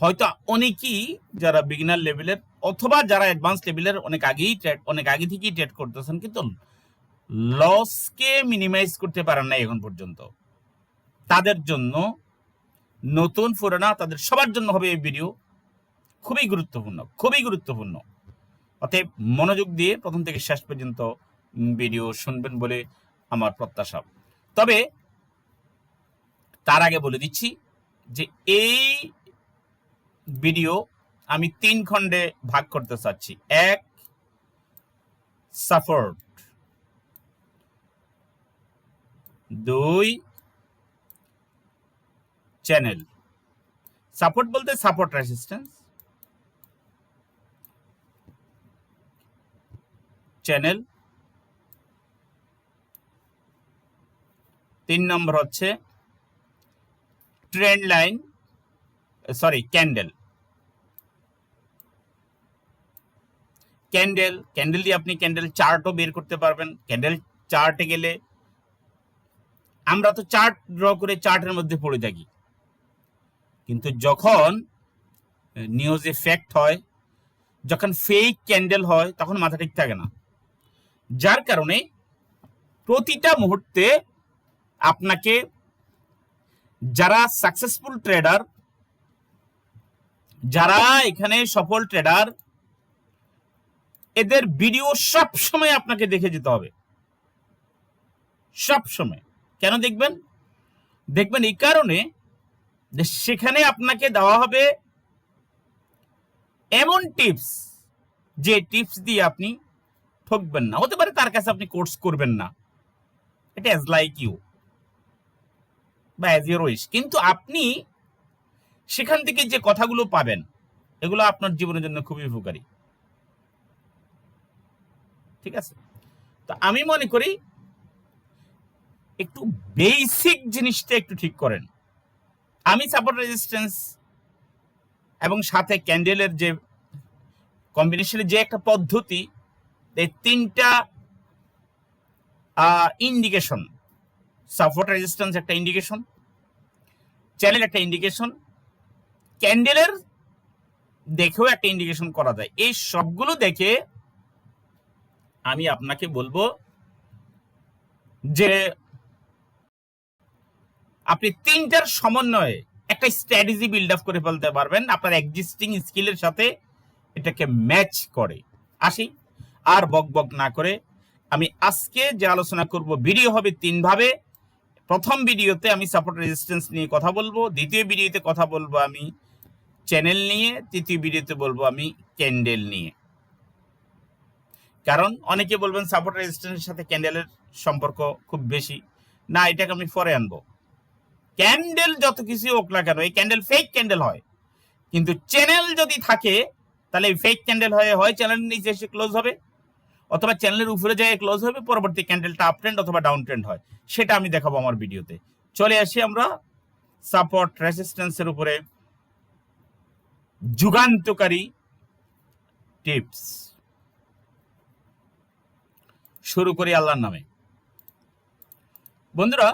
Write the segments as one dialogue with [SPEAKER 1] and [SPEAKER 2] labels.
[SPEAKER 1] হয়তো অনেকেই যারা বিগিনার লেভেলের অথবা যারা অ্যাডভান্স লেভেলের অনেক আগেই ট্রেড অনেক আগে থেকেই ট্রেড করতেছেন, কিন্তু লসকে মিনিমাইজ করতে পারেন না এখন পর্যন্ত। তাদের জন্য নতুন পুরানা তাদের সবার জন্য হবে এই ভিডিও খুবই গুরুত্বপূর্ণ খুবই গুরুত্বপূর্ণ। অতএব মনোযোগ দিয়ে প্রথম থেকে শেষ পর্যন্ত ভিডিও শুনবেন বলে আমার প্রত্যাশা। তবে তার আগে বলে দিচ্ছি যে এই ভিডিও আমি তিন খণ্ডে ভাগ করতে চাচ্ছি। এক সাপোর্ট দুই চ্যানেল সাপোর্ট বলতে সাপোর্ট রেসিস্ট্যান্স চ্যানেল তিন নম্বর হচ্ছে trend line sorry candle candle candle দিয়ে আপনি ক্যান্ডেল চার্টও বের করতে পারবেন। ক্যান্ডেল চার্টে গেলে আমরা তো চার্ট ড্র করে চার্টের মধ্যে পড়ে থাকি। কিন্তু যখন নিউজ এফেক্ট হয়, যখন ফেক ক্যান্ডেল হয়, তখন মাথা ঠিক থাকে না। যার কারণে প্রতিটা মুহূর্তে আপনাকে যারা সাকসেসফুল ট্রেডার যারা এখানে সফল ট্রেডার এদের ভিডিও সব সময় আপনাকে দেখে যেতে হবে। সব সময়। কেন দেখবেন? দেখবেন এই কারণে যে সেখানে আপনাকে দেওয়া হবে এমন টিপস যে টিপস দিয়ে আপনি ঠকবেন না। হতে পারে তার কাছে আপনি কোর্স করবেন না। এটা অ্যাজ লাইক ইউ বা অ্যাজ ইউর উইশ কিন্তু আপনি সেখান থেকে যে কথাগুলো পাবেন, এগুলো আপনার জীবনের জন্য খুবই উপকারী। ঠিক আছে? তো আমি মনে করি, একটু বেসিক জিনিসটা একটু ঠিক করেন। আমি সাপোর্ট রেজিস্ট্যান্স এবং সাথে ক্যান্ডেলের যে কম্বিনেশনের যে একটা পদ্ধতি, এই তিনটা ইন্ডিকেশন সাপোর্ট রেজিস্ট্যান্স একটা ইন্ডিকেশন চ্যানেল একটা ইন্ডিকেশন ক্যান্ডেলের দেখেও একটা ইন্ডিকেশন করা যায়। এই সবগুলো দেখে আমি আপনাকে বলব যে আপনি তিনটার সমন্বয়ে একটা স্ট্র্যাটেজি বিল্ড আপ করে ফেলতে পারবেন। আপনার এক্সিস্টিং স্কিলের সাথে এটাকে ম্যাচ করে। আসি। আর বক বক না করে। আমি আজকে যে আলোচনা করব ভিডিও হবে তিন ভাবে প্রথম ভিডিওতে আমি সাপোর্ট রেজিস্ট্যান্স নিয়ে কথা বলব। দ্বিতীয় ভিডিওতে কথা বলব আমি। চ্যানেল নিয়ে, তৃতীয় ভিডিওতে বলব আমি ক্যান্ডেল নিয়ে। কারণ অনেকে বলবেন সাপোর্ট রেজিস্ট্যান্সের সাথে ক্যান্ডেলের সম্পর্ক খুব বেশি। না, এটাকে আমি পরে আনব। ক্যান্ডেল যত কিছু হোক না কেন, এই ক্যান্ডেল ফেক ক্যান্ডেল হয়। কিন্তু চ্যানেল যদি থাকে, তাহলে ফেক ক্যান্ডেল হয়ে, হয় চ্যানেলের নিচে এসে ক্লোজ হবে। অথবা চ্যানেলের উপরে যায় ক্লোজ হবে, পরবর্তী ক্যান্ডেলটা আপ ট্রেন্ড অথবা ডাউন ট্রেন্ড হয়। সেটা আমি দেখাবো আমার ভিডিওতে চলে আসি আমরা সাপোর্ট রেসিস্ট্যান্সের উপরে। যুগান্তকারী টিপস। শুরু করি আল্লাহর নামে। বন্ধুরা,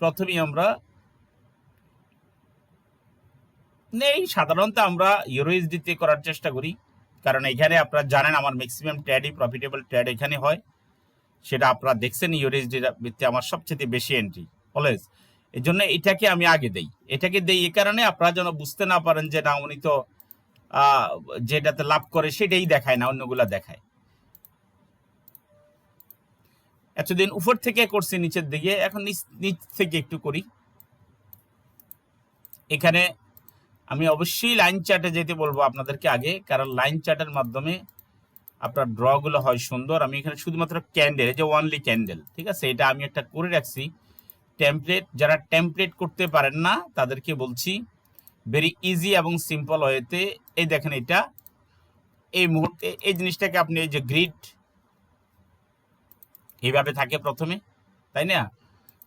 [SPEAKER 1] প্রথমেই আমরা নেই, সাধারণত আমরা ইউরোইসডিতে করার চেষ্টা করি। কারণ এখানে আপনারা জানেন আমার ম্যাক্সিমাম ট্রেডই প্রফিটেবল ট্রেড এখানে হয়। সেটা আপনারা দেখছেন ইউরোইসডির ভিত্তি আমার সবচেয়ে বেশি এন্ট্রি অলওয়েজ এই জন্য এটাকে আমি আগে দেই। এটাকে দেই এ কারণে আপনারা যেন বুঝতে না পারেন যে না, উনি তো যেটাতে লাভ করে সেটাই দেখায় না, অন্যগুলা দেখায়। এতদিন উপর থেকে করছি, নিচের দিকে। এখন নিচ নিচ থেকে একটু করি। এখানে আমি অবশ্যই লাইন চার্টে যেতে বলব আপনাদেরকে আগে, কারণ লাইন চার্টের মাধ্যমে আপনার ড্রগুলো হয় সুন্দর। আমি এখানে শুধুমাত্র ক্যান্ডেল যে ওয়ানলি ক্যান্ডেল, ঠিক আছে? এটা আমি একটা করে রাখছি। টেমপ্লেট যারা টেমপ্লেট করতে পারেন না, তাদেরকে বলছি ভেরি ইজি এবং সিম্পল ওয়েতে, এই দেখেন এটা, এই মুহূর্তে, এই জিনিসটাকে আপনি এই যে গ্রিড এইভাবে থাকে প্রথমে, তাই না?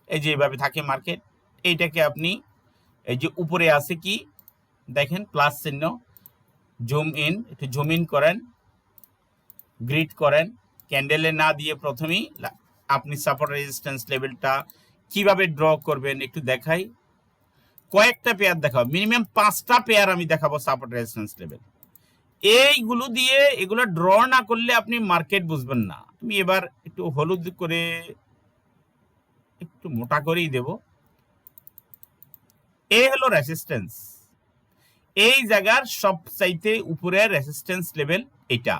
[SPEAKER 1] এই যে এইভাবে থাকে মার্কেট এইটাকে আপনি, এই যে উপরে আছে কি, দেখেন প্লাস চিহ্ন জুম ইন একটু জুম ইন করেন গ্রিড করেন ক্যান্ডেলে না দিয়ে প্রথমেই, আপনি সাপোর্ট রেজিস্ট্যান্স লেভেলটা কীভাবে ড্র করবেন একটু দেখাই। কয়েকটা পেয়ার দেখাবো মিনিমাম পাঁচটা পেয়ার আমি দেখাবো সাপোর্ট রেজিস্ট্যান্স লেভেল এইগুলো দিয়ে এগুলো ড্র না করলে আপনি মার্কেট বুঝবেন না। আমি এবার একটু হলুদ করে একটু মোটা করেই দেব। এই হলো রেসিস্ট্যান্স এই জায়গার সব সবচাইতে উপরের রেসিস্ট্যান্স লেভেল এটা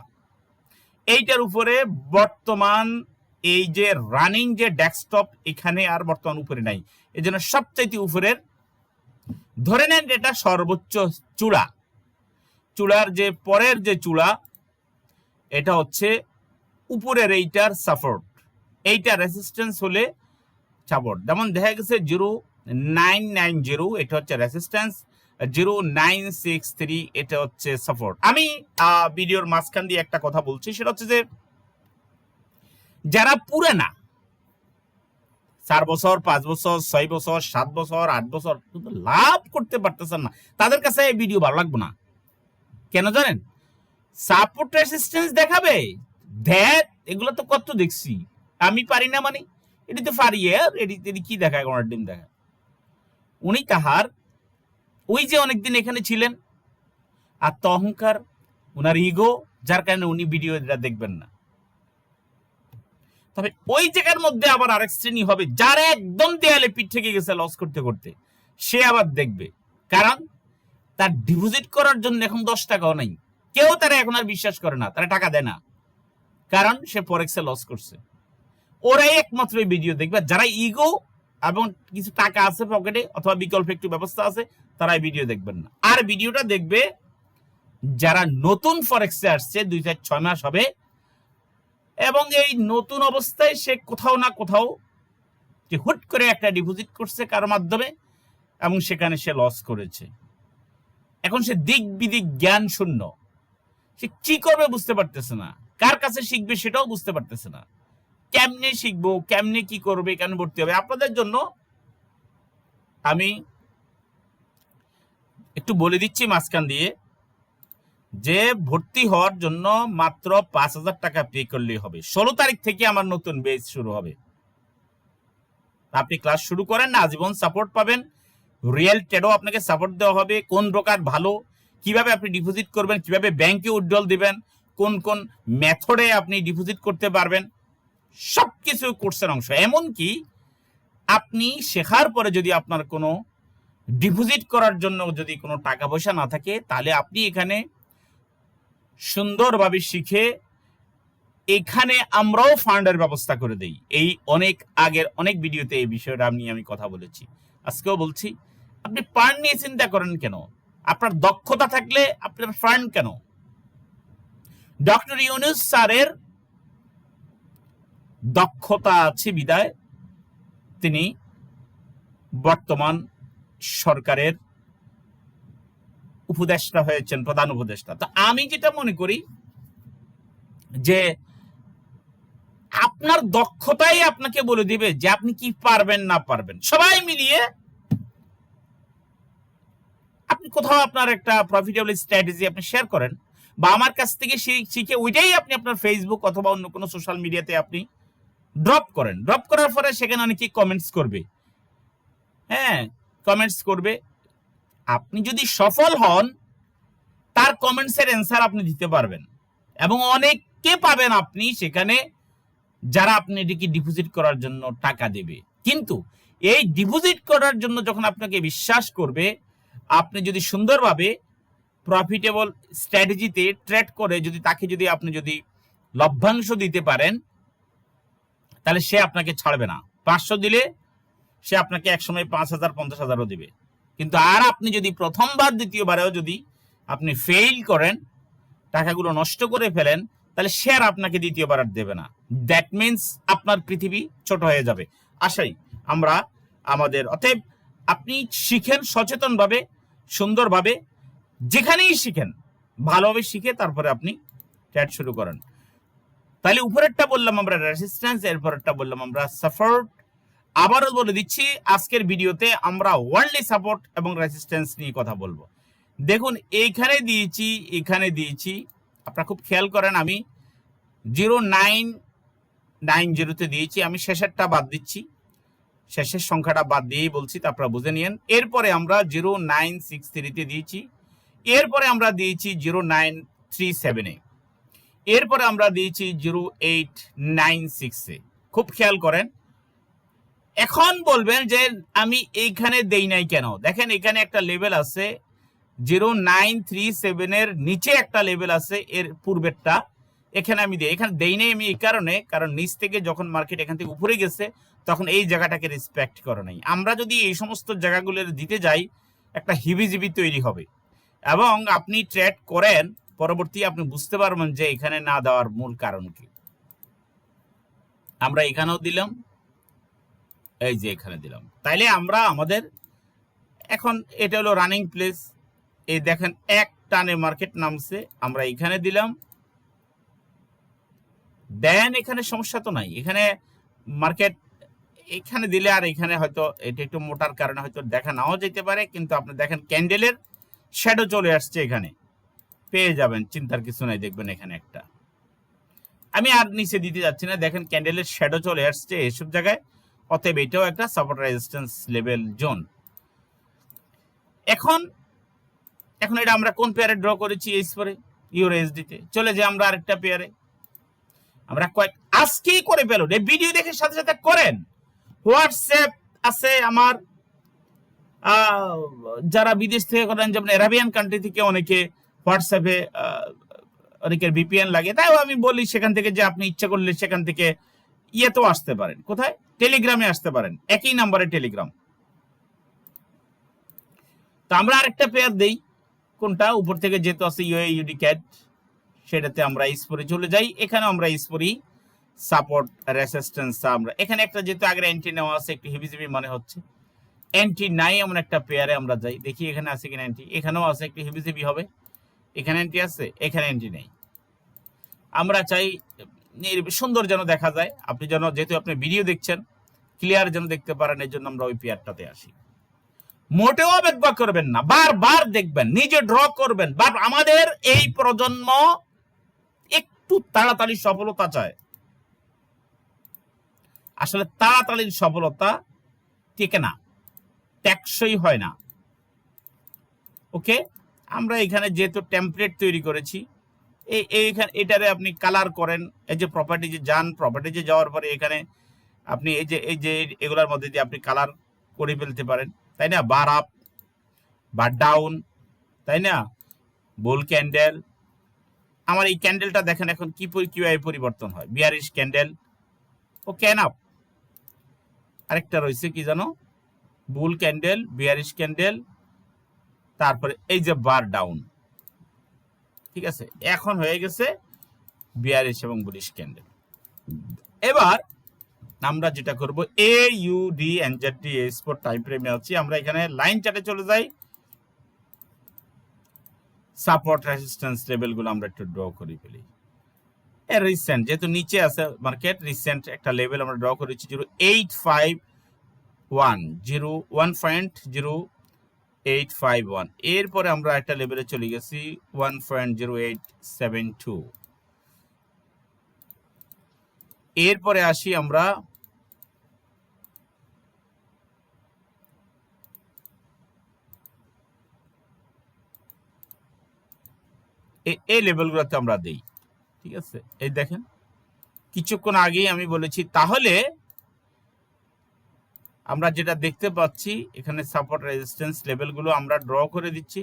[SPEAKER 1] এইটার উপরে বর্তমান এই যে রানিং যে ডেস্কটপ এখানে আর বর্তমান উপরে নাই, এই জন্য সবচাইতে উপরের, ধরে নেন এটা সর্বোচ্চ চূড়া। চূড়ার যে পরের যে চূড়া, এটা হচ্ছে উপরের এইটার সাপোর্ট এইটা রেসিস্ট্যান্স হলে সাপোর্ট যেমন দেখা গেছে জিরো নাইন নাইন জিরো এটা হচ্ছে resistance zero nine six three এটা হচ্ছে সাপোর্ট আমি ভিডিওর মাঝখান দিয়ে একটা কথা বলছি, সেটা হচ্ছে যে যারা পুরানা, চার বছর, পাঁচ বছর, ছয় বছর, সাত বছর, আট বছর লাভ করতে পারতেছেন না। তাদের কাছে এই ভিডিও ভালো লাগবে না। কেন জানেন? সাপোর্ট রেসিস্টেন্স দেখাবে। ধ্যাত এগুলো তো কত দেখছি। আমি পারি না মানে? এটি তো পারি এটি এটি কি দেখায়? কোনার ডিম দেখায়। উনি তাহার ওই যে অনেকদিন এখানে ছিলেন। আর তহংকার ওনার ইগো যার কারণে উনি ভিডিও দেখবেন না। তবে ওই জায়গার মধ্যে আবার আরেক শ্রেণি হবে যারা একদম দেয়ালে পিঠ থেকে গেছে লস করতে করতে। সে আবার দেখবে। কারণ তার ডিপোজিট করার জন্য এখন দশ টাকাও নাই। কেউ তারা এখন আর বিশ্বাস করে না, তারা টাকা দেয় না। কারণ সে ফরেক্সে লস করছে। ওরাই একমাত্র এই ভিডিও দেখবে। যারা ইগো এবং কিছু টাকা আছে পকেটে অথবা বিকল্প একটু ব্যবস্থা আছে, তারা এই ভিডিও দেখবেন না। আর ভিডিওটা দেখবে, যারা নতুন ফরেক্সে আসছে, দুই চার ছয় মাস হবে এবং এই নতুন অবস্থায় সে কোথাও না কোথাও যে হুট করে একটা ডিপোজিট করছে কার মাধ্যমে এবং সেখানে সে লস করেছে। এখন সে দিক বিদিক জ্ঞান শূন্য। সে কি করবে বুঝতে পারতেছে না। কার কাছে শিখবে সেটাও বুঝতে পারতেছে না। কেমনে শিখব, কেমনে কি করবে, কেন ভর্তি হবে? আপনাদের জন্য আমি একটু বলে দিচ্ছি মাঝখান দিয়ে। যে ভর্তি হওয়ার জন্য মাত্র পাঁচ হাজার টাকা পে করলেই হবে। ষোলো তারিখ থেকে আমার নতুন বেচ শুরু হবে। আপনি ক্লাস শুরু করেন না, আজীবন সাপোর্ট পাবেন। রিয়েল টেডও আপনাকে সাপোর্ট দেওয়া হবে। কোন ব্রোকার ভালো? কীভাবে আপনি ডিপোজিট করবেন? কীভাবে ব্যাংকে উইথড্রল দিবেন? কোন কোন মেথডে আপনি ডিপোজিট করতে পারবেন? সব কিছু কোর্সের অংশ। এমনকি আপনি শেখার পরে যদি আপনার কোনো ডিপোজিট করার জন্য যদি কোনো টাকা পয়সা না থাকে, তাহলে আপনি এখানে সুন্দরভাবে শিখে এখানে আমরাও ফান্ডের ব্যবস্থা করে দেই। এই অনেক আগের অনেক ভিডিওতে এই বিষয়টা আমি আমি কথা বলেছি। আজকেও বলছি, আপনি ফান্ড নিয়ে চিন্তা করেন কেন? আপনার দক্ষতা থাকলে আপনার ফান্ড কেন? ডক্টর ইউনুস স্যারের দক্ষতা আছে বিদায়। তিনি বর্তমান সরকারের উপদেষ্টা হয়েছেন, প্রধান উপদেষ্টা। তো আমি যেটা মনে করি যে আপনার দক্ষতাই আপনাকে বলে দিবে যে আপনি কি পারবেন, না পারবেন। সবাই মিলিয়ে আপনি কোথাও আপনার একটা প্রফিটেবল স্ট্র্যাটেজি আপনি শেয়ার করেন, বা আমার কাছ থেকে শিখে ওইটাই আপনি আপনার ফেসবুক অথবা অন্য কোনো সোশ্যাল মিডিয়াতে আপনি ড্রপ করেন। ড্রপ করার পরে সেখানে অনেকে কমেন্টস করবে। হ্যাঁ কমেন্টস করবে। আপনি যদি সফল হন, তার কমেন্টসের অ্যান্সার আপনি দিতে পারবেন। এবং অনেককে পাবেন আপনি সেখানে যারা আপনি এটিকে ডিপোজিট করার জন্য টাকা দেবে। কিন্তু এই ডিপোজিট করার জন্য যখন আপনাকে বিশ্বাস করবে, আপনি যদি সুন্দরভাবে প্রফিটেবল স্ট্র্যাটেজিতে ট্রেড করে, যদি তাকে যদি আপনি যদি লভ্যাংশ দিতে পারেন, তাহলে সে আপনাকে ছাড়বে না। পাঁচশো দিলে সে আপনাকে একসময় পাঁচ হাজার, পঞ্চাশ হাজারও দিবে। কিন্তু আর আপনি যদি প্রথমবার দ্বিতীয়বারেও যদি আপনি ফেইল করেন, টাকাগুলো নষ্ট করে ফেলেন, তাহলে আর আপনাকে দ্বিতীয়বার আর দেবে না। দ্যাট মিন্স আপনার পৃথিবী ছোট হয়ে যাবে। আশাই, আমরা আমাদের, অতএব আপনি শিখেন সচেতনভাবে, সুন্দরভাবে, যেখানেই শিখেন, ভালোভাবে শিখে তারপরে আপনি ট্রেড শুরু করেন। তাহলে উপরেরটা বললাম আমরা রেসিস্ট্যান্স এরপরেরটা বললাম আমরা সাপোর্ট আবারও বলে দিচ্ছি, আজকের ভিডিওতে আমরা ওয়ার্ল্ডলি সাপোর্ট এবং রেসিস্ট্যান্স নিয়ে কথা বলব। দেখুন, এইখানে দিয়েছি, এখানে দিয়েছি। আপনারা খুব খেয়াল করেন, আমি জিরো নাইন নাইন জিরোতে দিয়েছি। আমি শেষেরটা বাদ দিচ্ছি। শেষের সংখ্যাটা বাদ দিয়েই বলছি, তা আপনারা বুঝে নিয়েন। এরপরে আমরা জিরো নাইন সিক্স থ্রিতে দিয়েছি। এরপরে আমরা দিয়েছি জিরো নাইন থ্রি সেভেনে এরপরে আমরা দিয়েছি জিরো এইট নাইন সিক্সে খুব খেয়াল করেন এখন বলবেন যে আমি এইখানে দেই নাই কেন? দেখেন, এখানে একটা লেভেল আছে জিরো নাইন থ্রি সেভেনের নিচে একটা লেভেল আছে, এর পূর্বেরটা। এখানে আমি দিই, এখানে দেই নাই আমি এই কারণে, কারণ নিচ থেকে যখন মার্কেট এখান থেকে উপরে গেছে, তখন এই জায়গাটাকে রেসপেক্ট করে নাই। আমরা যদি এই সমস্ত জায়গাগুলোর দিতে যাই, একটা হিবিজিবি তৈরি হবে। এবং আপনি ট্রেড করেন, পরবর্তী আপনি বুঝতে পারবেন যে এখানে না দেওয়ার মূল কারণ কি। আমরা এখানেও দিলাম। এই যে এখানে দিলাম। তাইলে আমরা আমাদের এখন এটা হলো রানিং প্লেস এই দেখেন, এক টানে মার্কেট নামছে, আমরা এখানে দিলাম। দেন এখানে সমস্যা তো নাই। এখানে মার্কেট এখানে দিলে আর এখানে হয়তো এটা একটু মোটার কারণে হয়তো দেখা নাও যেতে পারে, কিন্তু আপনি দেখেন ক্যান্ডেলের শ্যাডো চলে আসছে এখানে। পেয়ে যাবেন, চিন্তার কিছু নাই, দেখবেন এখানে একটা। আমি আর নিচে দিতে যাচ্ছি না, দেখেন ক্যান্ডেলের শ্যাডো চলে আসছে এসব জায়গায়। অতএব এটাও একটা সাপোর্ট রেজিস্ট্যান্স লেভেল জোন এখন এখন এটা আমরা কোন পেয়ারে ড্র করেছি এই পরে ইউরো এসডিতে চলে যাই আমরা আরেকটা পেয়ারে আমরা কয়েক আজকেই করে ফেলুন। এই ভিডিও দেখে সাথে সাথে করেন। হোয়াটসঅ্যাপ আছে আমার। যারা বিদেশ থেকে করেন, যেমন অ্যারাবিয়ান কান্ট্রি থেকে অনেকে হোয়াটসঅ্যাপে অনেকের ভিপিএন লাগে। তাইও আমি বলি সেখান থেকে যে আপনি ইচ্ছা করলে সেখান থেকে ইয়েতেও আসতে পারেন। কোথায়? টেলিগ্রামে আসতে পারেন। একই নাম্বারে টেলিগ্রাম তো আমরা আরেকটা পেয়ার দেই। কোনটা? উপর থেকে যেহেতু আছে ইউএ ইউডি ক্যাট সেটাতে আমরা ইসপরে চলে যাই। এখানে আমরা ইসপরি সাপোর্ট রেসিস্ট্যান্স আমরা এখানে একটা যেহেতু আগে অ্যান্টি নেওয়া আছে, একটু হিবিজিবি মনে হচ্ছে। অ্যান্টি নাই এমন একটা পেয়ারে আমরা যাই। দেখি এখানে আছে কিনা অ্যান্টি এখানেও আছে, একটু হিবিজিবি হবে। এখানে অ্যান্টি আছে, এখানে অ্যান্টি নেই। আমরা চাই সুন্দর যেন দেখা যায়। আপনি যেন, যেহেতু আপনি ভিডিও দেখছেন ক্লিয়ার যেন দেখতে পারেন এই জন্য আমরা ওই পেয়ারটাতে আসি। মোটেও অবজ্ঞা করবেন না, বারবার দেখবেন, নিজে ড্র করবেন। বাট আমাদের এই প্রজন্ম একটু তাড়াতাড়ি সফলতা চায়। আসলে তাড়াতাড়ির সফলতা টেকে না, টেকসই হয় না। ওকে? আমরা এখানে যেহেতু টেমপ্লেট তৈরি করেছি এইখানে, এটারে আপনি কালার করেন। এই যে প্রপার্টিজে যান প্রপার্টিজে যাওয়ার পরে এখানে আপনি এই যে এই যে এগুলোর মধ্যে দিয়ে আপনি কালার করে ফেলতে পারেন। তাই না? বার আপ বার ডাউন তাই না? বোল ক্যান্ডেল আমার এই ক্যান্ডেলটা দেখেন এখন কি কীভাবে পরিবর্তন হয়। বিয়ারিশ ক্যান্ডেল ও ক্যান আপ আরেকটা রয়েছে কি জানো? বুল ক্যান্ডেল বিয়ারিশ ক্যান্ডেল তারপরে এই যে বার ডাউন ঠিক আছে? এখন হয়ে গেছে বিয়ারিশ এবং বুলিশ ক্যান্ডেল এবার আমরা যেটা করব A U D N NZ D sport time ফ্রেমে আছি। আমরা এখানে লাইন চার্টে চলে যাই। সাপোর্ট রেজিস্ট্যান্স লেভেলগুলো আমরা একটু ড্র করে ফেলি। এ রিসেন্ট যেহেতু নিচে আছে মার্কেট রিসেন্ট একটা লেভেল আমরা ড্র করেছি zero eight five one zero one point zero eight five one এরপরে আমরা একটা লেভেলে চলে গেছি one point zero eight seven two এরপরে আসি আমরা এই লেভেলগুলোতে আমরা দেই, ঠিক আছে? এই দেখেন, কিছুক্ষণ আগেই আমি বলেছি, তাহলে আমরা যেটা দেখতে পাচ্ছি, এখানে সাপোর্ট রেজিস্ট্যান্স লেভেলগুলো আমরা ড্র করে দিচ্ছি।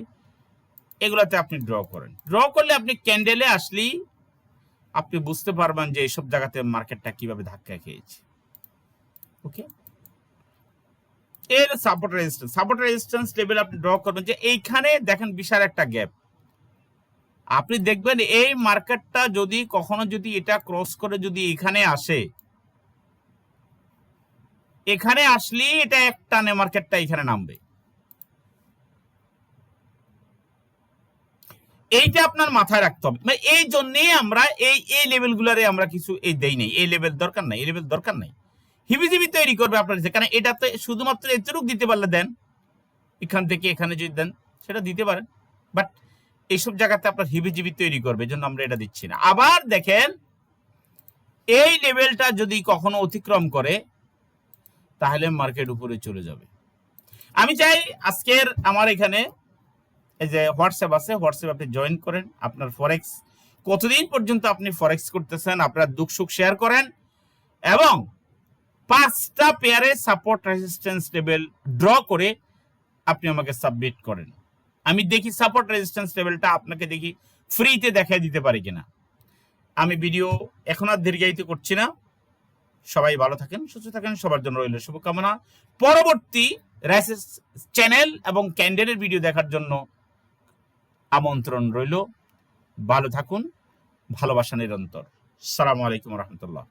[SPEAKER 1] এগুলাতে আপনি ড্র করেন। ড্র করলে আপনি ক্যান্ডেলে আসলেই আপনি বুঝতে পারবেন যে এইসব জায়গাতে মার্কেটটা কীভাবে ধাক্কা খেয়েছে। ওকে এর support resistance support resistance level আপনি ড্র করবেন যে এইখানে দেখেন বিশাল একটা গ্যাপ আপনি দেখবেন এই মার্কেটটা যদি কখনো যদি এটা ক্রস করে যদি এখানে আসে এখানে আসলেই এটা এক টানে মার্কেটটা এখানে নামবে। এইটা আপনার মাথায় রাখতে হবে। মানে এই জন্যই আমরা এই এই লেভেলগুলারে আমরা কিছু এই দেই নাই। এই লেভেল দরকার নাই, এই লেভেল দরকার নাই। হিবিজিবি তৈরি করবে আপনার কারণ এটাতে শুধুমাত্র এতটুক দিতে পারলে দেন, এখান থেকে এখানে যদি দেন, সেটা দিতে পারেন। বাট এইসব জায়গাতে আপনার হিবিজিবি তৈরি করবে জন্য আমরা এটা দিচ্ছি না। আবার দেখেন, এই লেভেলটা যদি কখনো অতিক্রম করে তাহলে মার্কেট উপরে চলে যাবে। আমি চাই আজকের আমার এখানে এই যে হোয়াটসঅ্যাপ আছে, হোয়াটসঅ্যাপ আপনি জয়েন করেন। আপনার ফরেক্স কতদিন পর্যন্ত আপনি ফরেক্স করতেছেন, আপনার দুঃখ সুখ শেয়ার করেন এবং পাঁচটা পেয়ারে সাপোর্ট রেজিস্ট্যান্স লেভেল ড্র করে আপনি আমাকে সাবমিট করেন। আমি দেখি সাপোর্ট রেজিস্ট্যান্স লেভেলটা আপনাকে দেখি ফ্রিতে দেখাই দিতে পারি কিনা। আমি ভিডিও এখন আর দীর্ঘায়িত করছি না। সবাই ভালো থাকেন, সুস্থ থাকেন, সবার জন্য রইল শুভকামনা। পরবর্তী র্যাসেস চ্যানেল এবং ক্যান্ডেলের ভিডিও দেখার জন্য আমন্ত্রণ রইল। ভালো থাকুন, ভালোবাসা নিরন্তর। সালামু আলাইকুম রহমতুল্লাহ।